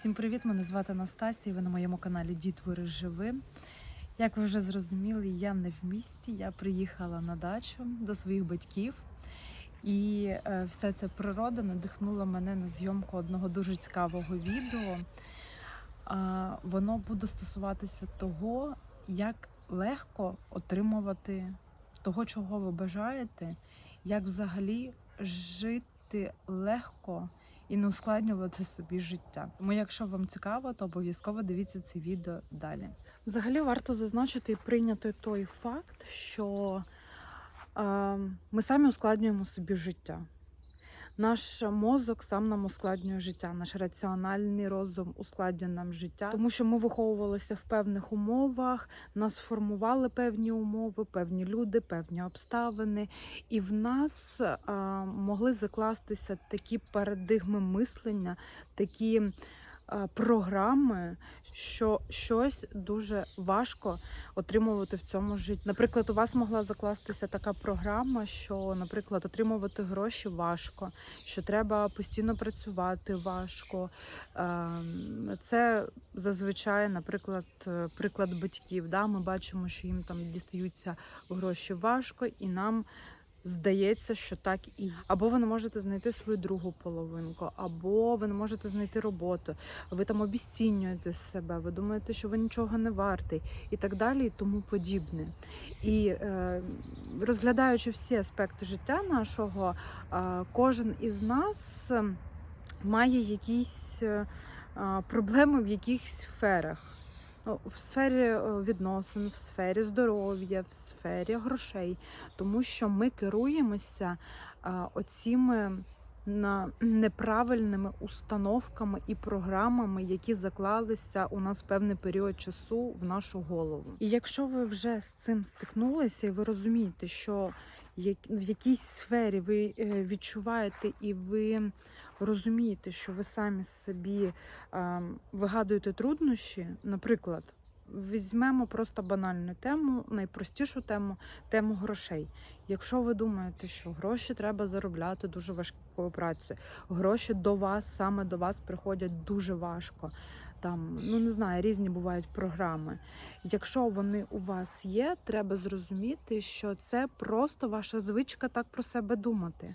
Всім привіт! Мене звати Анастасія. Ви на моєму каналі Дітвори Живи. Як ви вже зрозуміли, я не в місті. Я приїхала на дачу до своїх батьків, і е, вся ця природа надихнула мене на зйомку одного дуже цікавого відео. Воно буде стосуватися того, як легко отримувати того, чого ви бажаєте, як взагалі жити легко і не ускладнювати собі життя. Тому, якщо вам цікаво, то обов'язково дивіться це відео далі. Взагалі варто зазначити і прийняти той факт, що е, ми самі ускладнюємо собі життя. Наш мозок сам нам ускладнює життя, наш раціональний розум ускладнює нам життя, тому що ми виховувалися в певних умовах, нас формували певні умови, певні люди, певні обставини, і в нас а, могли закластися такі парадигми мислення, такі програми, що щось дуже важко отримувати в цьому житті. Наприклад, у вас могла закластися така програма, що, наприклад, отримувати гроші важко, що треба постійно працювати важко. Ем, Це зазвичай, наприклад, е, приклад батьків. Да? Ми бачимо, що їм там дістаються гроші важко, і нам. Здається, що так і або ви не можете знайти свою другу половинку, або ви не можете знайти роботу. Ви там обіцінюєте себе, ви думаєте, що ви нічого не вартий, і так далі, і тому подібне. І е, розглядаючи всі аспекти життя нашого, е, кожен із нас е, має якісь е, е, проблеми в якихось сферах. В сфері е, відносин, в сфері здоров'я, в сфері грошей, тому що ми керуємося е, оціми неправильними установками і програмами, які заклалися у нас певний період часу в нашу голову. І якщо ви вже з цим стикнулися, і ви розумієте, що в якійсь сфері ви е, відчуваєте і ви розумієте, що ви самі собі ем, вигадуєте труднощі, наприклад. Візьмемо просто банальну тему, найпростішу тему тему грошей. Якщо ви думаєте, що гроші треба заробляти дуже важкою працею, гроші до вас, саме до вас приходять дуже важко. Там, ну не знаю, різні бувають програми. Якщо вони у вас є, треба зрозуміти, що це просто ваша звичка так про себе думати.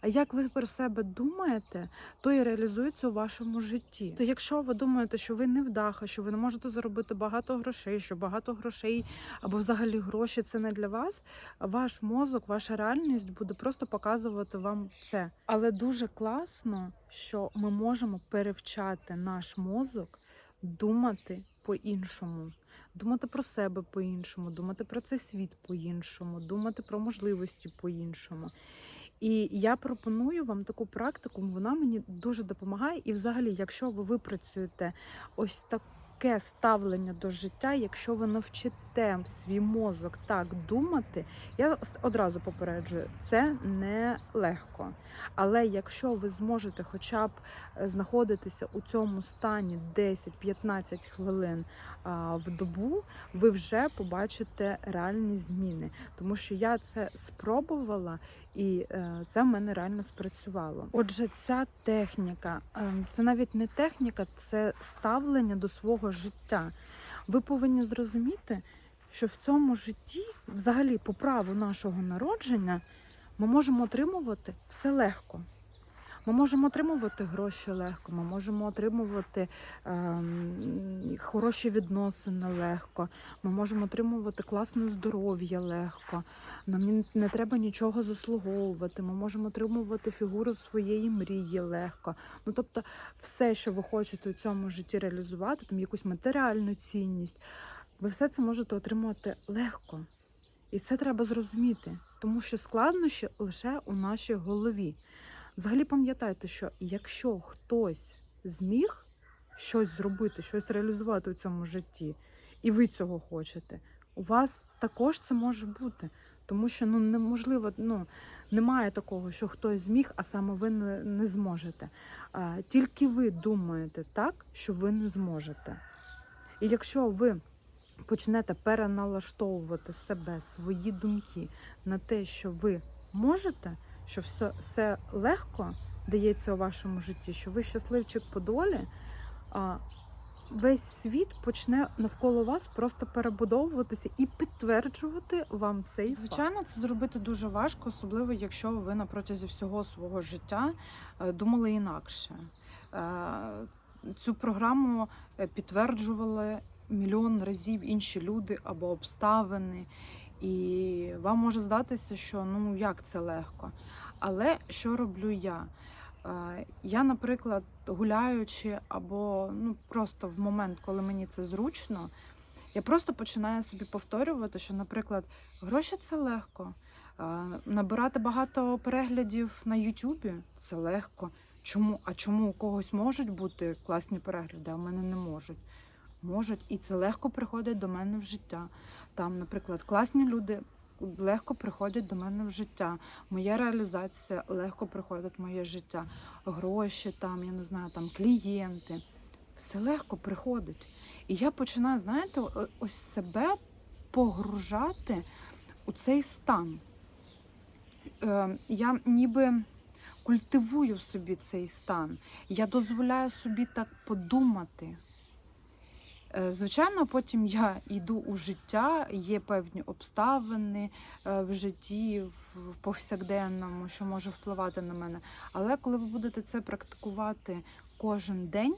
А як ви про себе думаєте, то і реалізується у вашому житті. То якщо ви думаєте, що ви не вдаха, що ви не можете заробити багато грошей, що багато грошей або взагалі гроші це не для вас, ваш мозок, ваша реальність буде просто показувати вам це. Але дуже класно, що ми можемо перевчати наш мозок думати по-іншому. Думати про себе по-іншому, думати про цей світ по-іншому, думати про можливості по-іншому. І я пропоную вам таку практику, вона мені дуже допомагає. І, взагалі, якщо ви випрацюєте ось таке ставлення до життя, якщо ви навчите свій мозок так думати, я одразу попереджую, це не легко. Але якщо ви зможете хоча б е, знаходитися у цьому стані 10-15 хвилин в добу, ви вже побачите реальні зміни. Тому що я це спробувала, і е, це в мене реально спрацювало. Отже, ця техніка е, це навіть не техніка, це ставлення до свого життя. Ви повинні зрозуміти, що в цьому житті, взагалі, по праву нашого народження, ми можемо отримувати все легко. Ми можемо отримувати гроші легко, ми можемо отримувати ем, хороші відносини легко, ми можемо отримувати класне здоров'я легко. Нам не треба нічого заслуговувати. Ми можемо отримувати фігуру своєї мрії легко. Ну тобто, все, що ви хочете у цьому житті реалізувати, там якусь матеріальну цінність, ви все це можете отримувати легко. І це треба зрозуміти, тому що складнощі лише у нашій голові. Взагалі пам'ятайте, що якщо хтось зміг щось зробити, щось реалізувати у цьому житті, і ви цього хочете, у вас також це може бути. Тому що ну неможливо, ну немає такого, що хтось зміг, а саме ви не, не зможете. А, тільки ви думаєте так, що ви не зможете. І якщо ви почнете переналаштовувати себе, свої думки на те, що ви можете, що все, все легко дається у вашому житті, що ви щасливчик по долі, а, весь світ почне навколо вас просто перебудовуватися і підтверджувати вам цей факт. Звичайно, це зробити дуже важко, особливо якщо ви на протязі всього свого життя е, думали інакше. Е, Цю програму е, підтверджували мільйон разів інші люди або обставини, і вам може здатися, що ну як це легко. Але що роблю я? Е, Я, наприклад, гуляючи або ну просто в момент, коли мені це зручно, я просто починаю собі повторювати, що, наприклад, гроші це легко. Е, Набирати багато переглядів на Ютубі це легко. Чому? А чому у когось можуть бути класні перегляди, а в мене не можуть? Можуть, і це легко приходить до мене в життя. Там, наприклад, класні люди легко приходять до мене в життя. Моя реалізація легко приходить в моє життя. Гроші, там, я не знаю, там клієнти. Все легко приходить. І я починаю, знаєте, ось себе погружати у цей стан. Е, Я ніби культивую собі цей стан. Я дозволяю собі так подумати. Е, Звичайно, потім я йду у життя, є певні обставини е, в житті, в повсякденному, що може впливати на мене. Але коли ви будете це практикувати кожен день,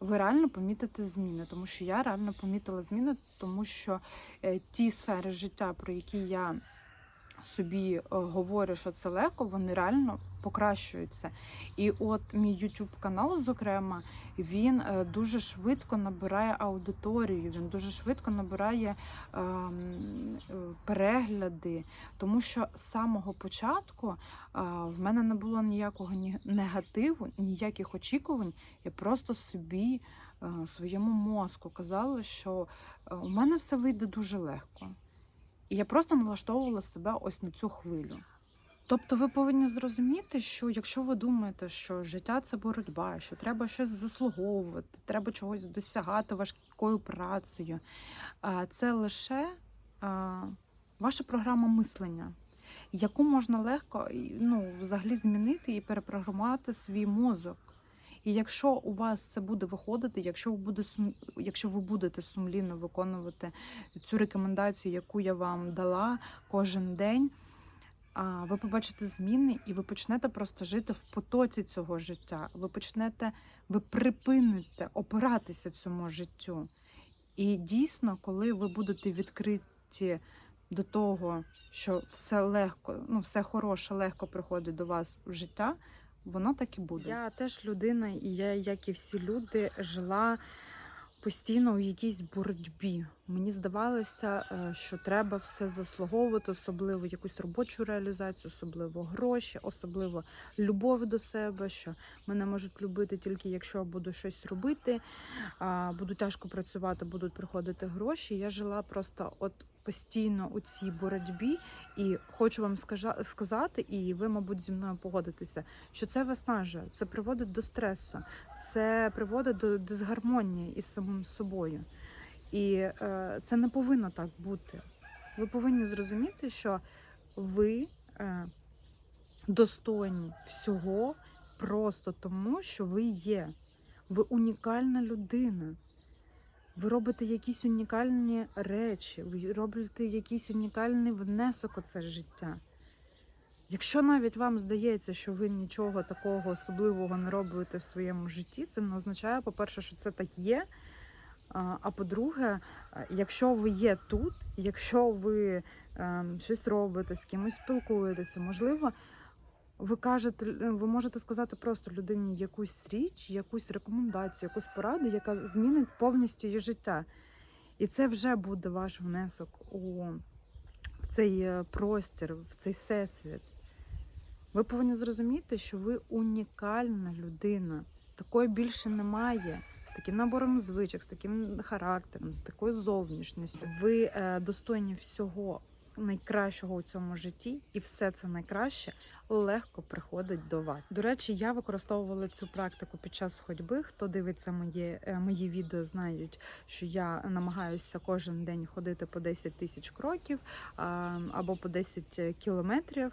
ви реально помітите зміни, тому що я реально помітила зміни, тому що е, ті сфери життя, про які я собі е, говорю, що це легко, вони реально покращуються. І от мій YouTube канал, зокрема, він е, дуже швидко набирає аудиторію, він дуже швидко набирає ем, е, перегляди, тому що з самого початку е, в мене не було ніякого негативу, ніяких очікувань. Я просто собі, е, своєму мозку казала, що е, у мене все вийде дуже легко. І я просто налаштовувала себе ось на цю хвилю. Тобто ви повинні зрозуміти, що якщо ви думаєте, що життя це боротьба, що треба щось заслуговувати, треба чогось досягати важкою працею, це лише ваша програма мислення, яку можна легко ну, взагалі змінити і перепрограмувати свій мозок. І якщо у вас це буде виходити, якщо ви, буде, якщо ви будете сумлінно виконувати цю рекомендацію, яку я вам дала кожен день, ви побачите зміни, і ви почнете просто жити в потоці цього життя. Ви почнете, ви припините опиратися цьому життю. І дійсно, коли ви будете відкриті до того, що все легко, ну все хороше, легко приходить до вас в життя, воно так і буде. Я теж людина, і я, як і всі люди, жила постійно у якійсь боротьбі. Мені здавалося, е, що треба все заслуговувати, особливо якусь робочу реалізацію, особливо гроші, особливо любов до себе, що мене можуть любити тільки якщо буду щось робити, буду тяжко працювати, будуть приходити гроші. Я жила просто от постійно у цій боротьбі, і хочу вам сказати, і ви, мабуть, зі мною погодитеся, що це виснажує, це приводить до стресу, це приводить до дисгармонії із самим собою. І е, це не повинно так бути. Ви повинні зрозуміти, що ви е, достойні всього просто тому, що ви є. Ви унікальна людина. Ви робите якісь унікальні речі, ви робите якийсь унікальний внесок у це життя. Якщо навіть вам здається, що ви нічого такого особливого не робите в своєму житті, це не означає, по-перше, що це так є. А по-друге, е, якщо ви є тут, якщо ви ем, щось робите, з кимось спілкуєтеся, можливо, ви кажете, е, ви можете сказати просто людині якусь річ, якусь рекомендацію, якусь пораду, яка змінить повністю її життя. І це вже буде ваш внесок у в цей е, простір, в цей всесвіт. Ви повинні зрозуміти, що ви унікальна людина. Такої більше немає. З таким набором звичок, з таким характером, з такою зовнішністю. Ви е, достойні всього найкращого у цьому житті, і все це найкраще легко приходить до вас. До речі, я використовувала цю практику під час ходьби. Хто дивиться моє, е, мої відео, знають, що я намагаюся кожен день ходити по 10 тисяч кроків або по 10 кілометрів.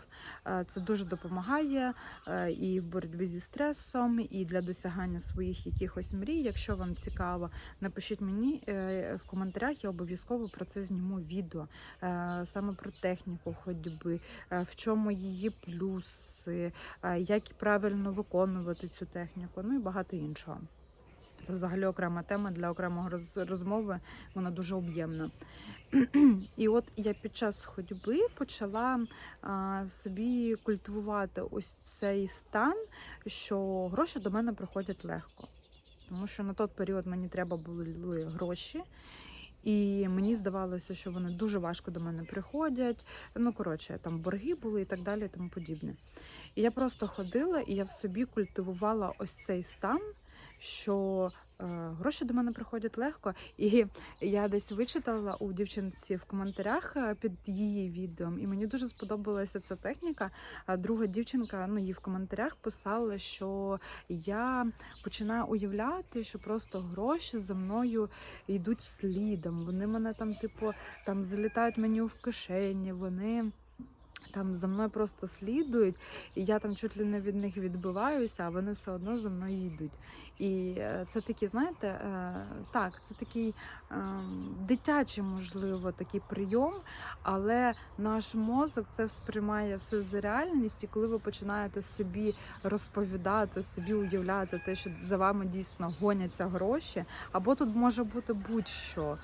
Це дуже допомагає е, і в боротьбі зі стресом, і для досягання своїх якихось мрій. Якщо вам цікаво, напишіть мені е, в коментарях, я обов'язково про це зніму відео е, про техніку ходьби, е, в чому її плюси, е, як правильно виконувати цю техніку, ну і багато іншого. Це взагалі окрема тема для окремого розмови, вона дуже об'ємна. І от я під час ходьби почала в собі культивувати ось цей стан, що гроші до мене приходять легко. Тому що на той період мені треба були гроші, і мені здавалося, що вони дуже важко до мене приходять. Ну, коротше, там борги були і так далі, і тому подібне. І я просто ходила, і я в собі культивувала ось цей стан, що е, гроші до мене приходять легко. І я десь вичитала у дівчинці в коментарях е, під її відео, і мені дуже сподобалася ця техніка. А друга дівчинка ну, їй в коментарях писала, що я починаю уявляти, що просто гроші за мною йдуть слідом. Вони мене там, типу, там залітають мені в кишені, вони. Там за мною просто слідують, і я там чуть ли не від них відбиваюся, а вони все одно за мною йдуть. І е, це такий, знаєте, е, так, це такий е, дитячий, можливо, такий прийом, але наш мозок це сприймає все за реальність, і коли ви починаєте собі розповідати, собі уявляти те, що за вами дійсно гоняться гроші, або тут може бути будь-що.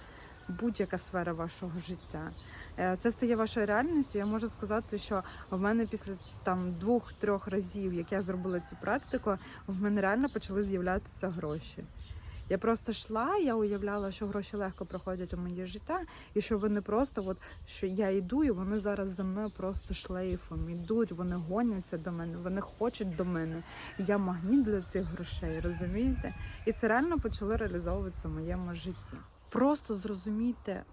Будь-яка сфера вашого життя. Е, Це стає вашою реальністю. Я можу сказати, що в мене після там двох-трьох разів, як я зробила цю практику, в мене реально почали з'являтися гроші. Я просто йшла, я уявляла, що гроші легко приходять у моє життя, і що вони просто, от що я йду, і вони зараз за мною просто шлейфом йдуть, вони гоняться до мене, вони хочуть до мене. Я магніт для цих грошей, розумієте? І це реально почало реалізовуватися в моєму житті. Просто зрозумійте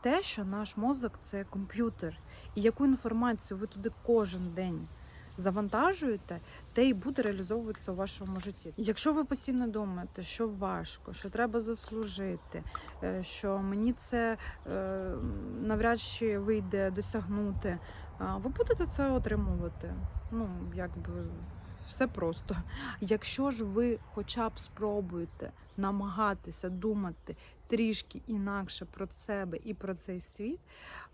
те, що наш мозок це комп'ютер, і яку інформацію ви туди кожен день завантажуєте, те і буде реалізовуватися у вашому житті. Якщо ви постійно думаєте, що важко, що треба заслужити, е, що мені це е, навряд чи вийде досягнути, ви будете це отримувати. Ну, якби все просто. Якщо ж ви хоча б спробуєте намагатися думати трішки інакше про себе і про цей світ,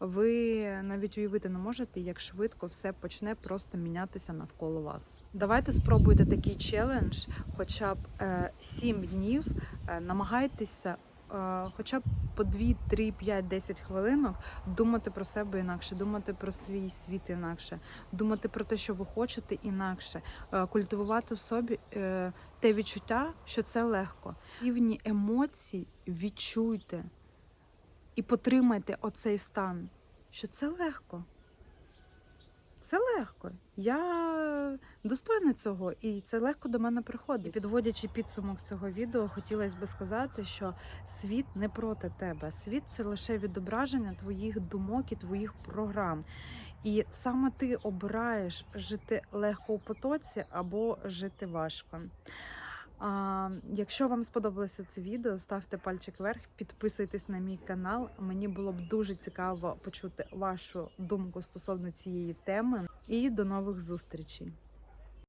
ви навіть уявити не можете, як швидко все почне просто мінятися навколо вас. Давайте спробуйте такий челендж, хоча б 7 днів. Е, Намагайтеся. Е, Хоча б по 2, 3, 5, 10 хвилинок думати про себе інакше, думати про свій світ інакше, думати про те, що ви хочете інакше, е, культивувати в собі е, те відчуття, що це легко. Рівні емоцій відчуйте і потримайте оцей стан, що це легко. Це легко. Я достойна цього, і це легко до мене приходить. Підводячи підсумок цього відео, хотілося би сказати, що світ не проти тебе. Світ це лише відображення твоїх думок і твоїх програм. І саме ти обираєш жити легко у потоці або жити важко. А, якщо вам сподобалося це відео, ставте пальчик вверх, підписуйтесь на мій канал. Мені було б дуже цікаво почути вашу думку стосовно цієї теми. І до нових зустрічей.